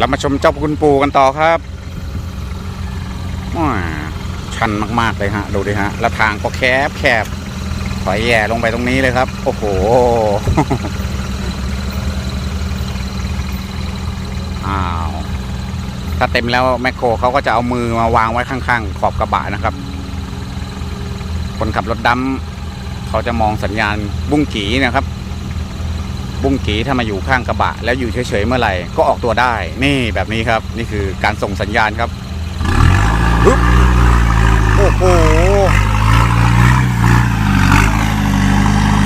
เรามาชมเจ้าคุณปูกันต่อครับว้าชันมากๆเลยฮะ ดูดิฮะ แล้วทางก็แคบแคบถอยแย่ลงไปตรงนี้เลยครับ โอ้โหอ้าวถ้าเต็มแล้วแมคโครเขาก็จะเอามือมาวางไว้ข้างๆ ขอบกระบะนะครับ คนขับรถดำเขาจะมองสัญญาณบุ้งกีนะครับ บุ้งกีถ้ามาอยู่ข้างกระบะ แล้วอยู่เฉยๆเมื่อไหร่ก็ออกตัวได้ นี่แบบนี้ครับ นี่คือการส่งสัญญาณครับปึ๊บโอ้โห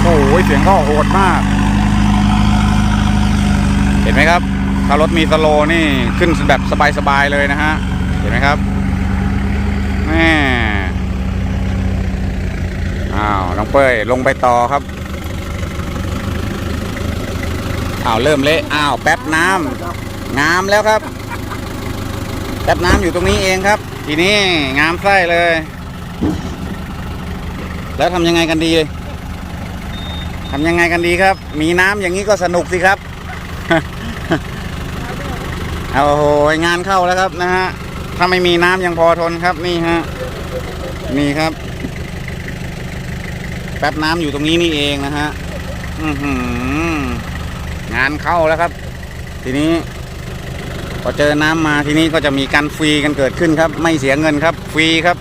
โอ้โหเสียงก็โหดมาก เห็นไหมครับถ้ารถมีสโลนี่ขึ้นแบบสบายๆเลยนะฮะ เห็นไหมครับแม่อ้าวน้องเป้ยลงไปต่อครับ อ้าวเริ่มเละอ้าวแป๊บน้ำงามแล้วครับ แป๊บน้ำอยู่ตรงนี้เองครับ ทีนี้งามไส้เลย แล้วทำยังไงกันดีทำยังไงกันดีครับ มีน้ำอย่างนี้ก็สนุกสิครับเอาโอ้โหงานเข้าแล้วครับนะฮะถ้าไม่มีน้ำยังพอทนครับนี่ฮะนี่ครับ แป๊บน้ำอยู่ตรงนี้นี่เองนะฮะ อือหือ งานเข้าแล้วครับ ทีนี้พอเจอน้ำมาทีนี้ก็จะมีการฟรีกันเกิดขึ้นครับ ไม่เสียเงินครับฟรีครับ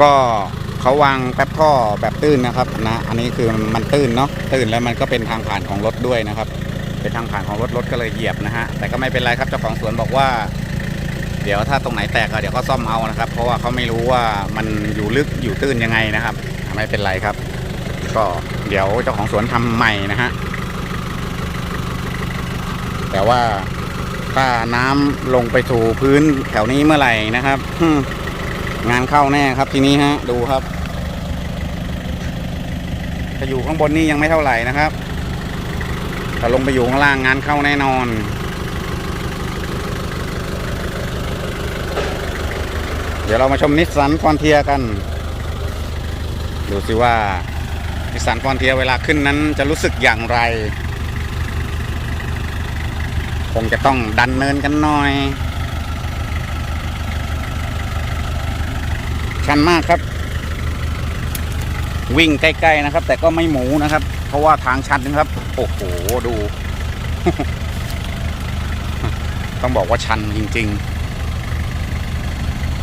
ก็เขาวางแป๊บท่อแบบตื้นนะครับนะอันนี้คือมันตื้นเนาะตื้นแล้วมันก็เป็นทางผ่านของรถด้วยนะครับ เป็นทางผ่านของรถรถก็เลยเหยียบนะฮะแต่ก็ไม่เป็นไรครับเจ้าของสวนบอกว่า เดี๋ยวถ้าตรงไหนแตกก็เดี๋ยวก็ซ่อมเอานะครับ เพราะว่าเขาไม่รู้ว่ามันอยู่ลึกอยู่ตื้นยังไงนะครับไม่เป็นไรครับ ก็เดี๋ยวเจ้าของสวนทำใหม่นะฮะแต่ว่าถ้าน้ำลงไปถูพื้นแถวนี้เมื่อไหร่นะครับงานเข้าแน่ครับทีนี้ฮะดูครับถ้าอยู่ข้างบนนี่ยังไม่เท่าไหร่นะครับถ้าลงไปอยู่ข้างล่างงานเข้าแน่นอน เดี๋ยวเรามาชมนิสสันฟอนเทียกัน ดูสิว่านิสสันฟอนเทียเวลาขึ้นนั้นจะรู้สึกอย่างไร คงจะต้องดันเนินกันหน่อย ชันมากครับ วิ่งใกล้ๆนะครับ แต่ก็ไม่หมูนะครับ เพราะว่าทางชันนะครับ โอ้โห ดู ต้องบอกว่าชันจริง ๆ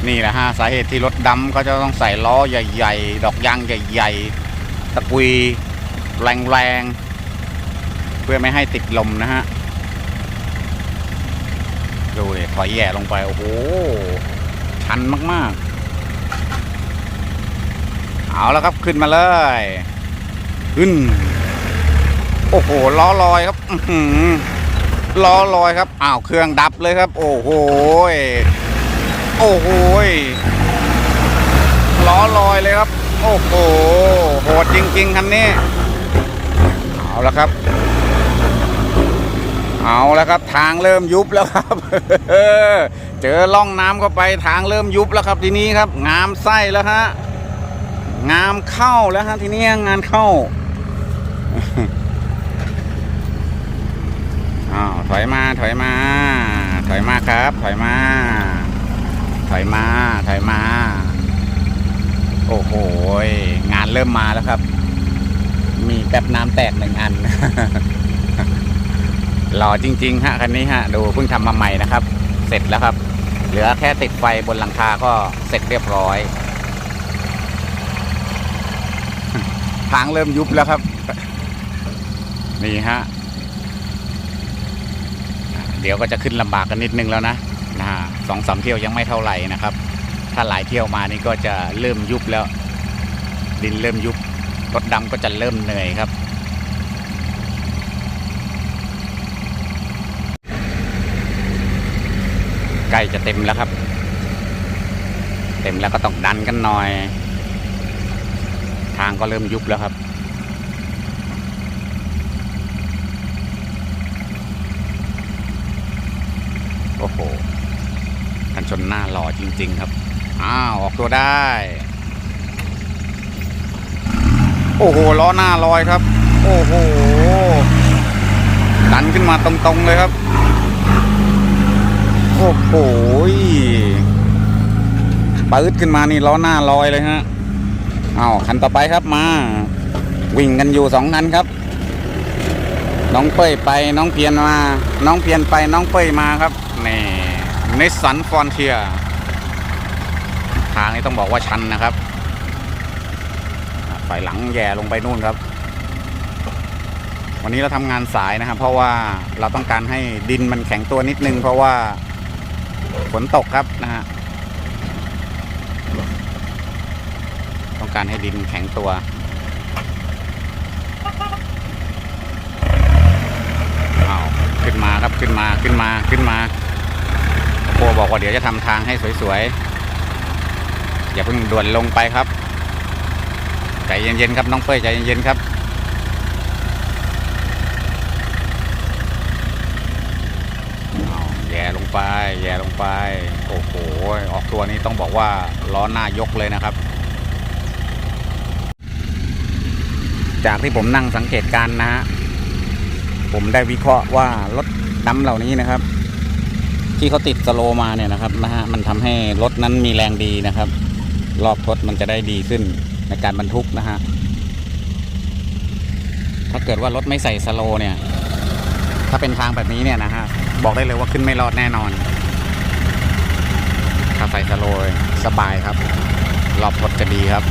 นี่แหละฮะสาเหตุที่รถดำก็จะต้องใส่ล้อใหญ่ ๆ ดอกยางใหญ่ ๆ ตะกุยแรงๆ เพื่อไม่ให้ติดลมนะฮะ ดูเลยถอยแย่ลงไป โอ้โห ชันมากๆ เอาแล้วครับขึ้นมาเลย ขึ้น โอ้โห ล้อลอยครับล้อลอยครับ อ้าว เครื่องดับเลยครับ โอ้โห โอ้โหล้อลอยเลยครับ โอ้โห โหดจริงๆคันนี้ เอาล้วครับ เอาล้วครับ ทางเริ่มยุบแล้วครับเจอล่องน้ำเข้าไปทางเริ่มยุบแล้วครับทีนี้ครับ งามไส้แล้วฮะงามเข้าแล้วฮะทีนี้งานเข้าอ้าวถอยมาถอยมา ถอยมาครับ ถอยมา ถอยมาถอยมา โอ้โหงานเริ่มมาแล้วครับ มีแป๊บน้ำแตกหนึ่งอันหล่อจริง ๆ ฮะคันนี้ฮะ ดูเพิ่งทำมาใหม่นะครับ เสร็จแล้วครับ เหลือแค่ติดไฟบนหลังคาก็เสร็จเรียบร้อยทางเริ่มยุบแล้วครับ นี่ฮะ เดี๋ยวก็จะขึ้นลำบากกันนิดนึงแล้วนะ สองสามเที่ยวยังไม่เท่าไหร่นะครับ ถ้าหลายเที่ยวมานี่ก็จะเริ่มยุบแล้ว ดินเริ่มยุบรถดำก็จะเริ่มเหนื่อยครับ ใกล้จะเต็มแล้วครับ เต็มแล้วก็ต้องดันกันหน่อย ทางก็เริ่มยุบแล้วครับโอ้โห นชนหน้าหล่อจริง ๆ ครับ อ้าวออกตัวได้ โอ้โหล้อหน้าลอยครับ โอ้โหดันขึ้นมาตรงๆเลยครับ โอ้โหปืดขึ้นมานี่ล้อหน้าลอยเลยฮะเอาวคันต่อไปครับมา วิ่งกันอยู่สองคันครับ น้องเป้ยไปน้องเพียนมา น้องเพียนไปน้องเป้ยมาครับนี่ นสันฟอนเทียทางนี้ต้องบอกว่าชันนะครับถอยหลังแย่ลงไปนู่นครับ วันนี้เราทำงานสายนะครับ เพราะว่าเราต้องการให้ดินมันแข็งตัวนิดนึง เพราะว่าฝนตกครับนะฮะต้องการให้ดินแข็งตัวอ้าวขึ้นมาครับขึ้นมาขึ้นมาขึ้นมา บอกว่าเดี๋ยวจะทำทางให้สวยๆ อย่าเพิ่งด่วนลงไปครับ ใจเย็นๆครับน้องเป้ยใจเย็นๆครับ แย่ลงไป แย่ลงไป โอ้โห ออกตัวนี้ต้องบอกว่าล้อหน้ายกเลยนะครับ จากที่ผมนั่งสังเกตการณ์นะฮะ ผมได้วิเคราะห์ว่ารถดำเหล่านี้นะครับ ที่เขาติดสโลมาเนี่ยนะครับนะฮะมันทำให้รถนั้นมีแรงดีนะครับ รอบทดมันจะได้ดีขึ้นในการบรรทุกนะฮะถ้าเกิดว่ารถไม่ใส่สโลเนี่ย ถ้าเป็นทางแบบนี้เนี่ยนะฮะบอกได้เลยว่าขึ้นไม่รอดแน่นอน ถ้าใส่สโลสบายครับ รอบทดจะดีครับ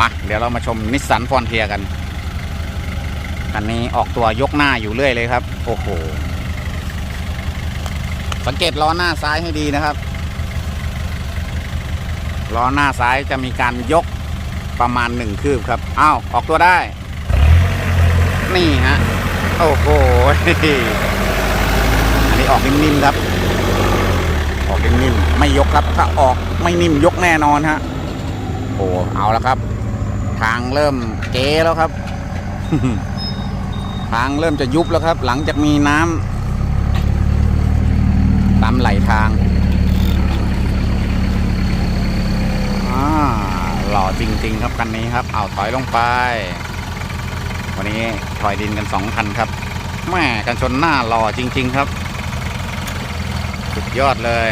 มาเดี๋ยวเรามาชมนิสสันฟอนเทียกันคันนี้ออกตัวยกหน้าอยู่เรื่อยเลยครับ โอ้โห สังเกตล้อหน้าซ้ายให้ดีนะครับล้อหน้าซ้ายจะมีการยกประมาณหนึ่งคืบครับอ้าวออกตัวได้ นี่ฮะโอ้โหอันนี้ออกนิ่มๆครับออกนิ่มๆไม่ยกครับถ้าออกไม่นิ่มยกแน่นอนฮะโอ้เอาแล้วครับ ทางเริ่มเก๋แล้วครับ ทางเริ่มจะยุบแล้วครับ หลังจากมีน้ำ ตามไหลทางหล่อจริง ๆ ครับคันนี้ครับ เอาถอยลงไป วันนี้ถอยดินกันสองคันครับแม่กันชนหน้าหล่อจริง ๆ ครับ สุดยอดเลย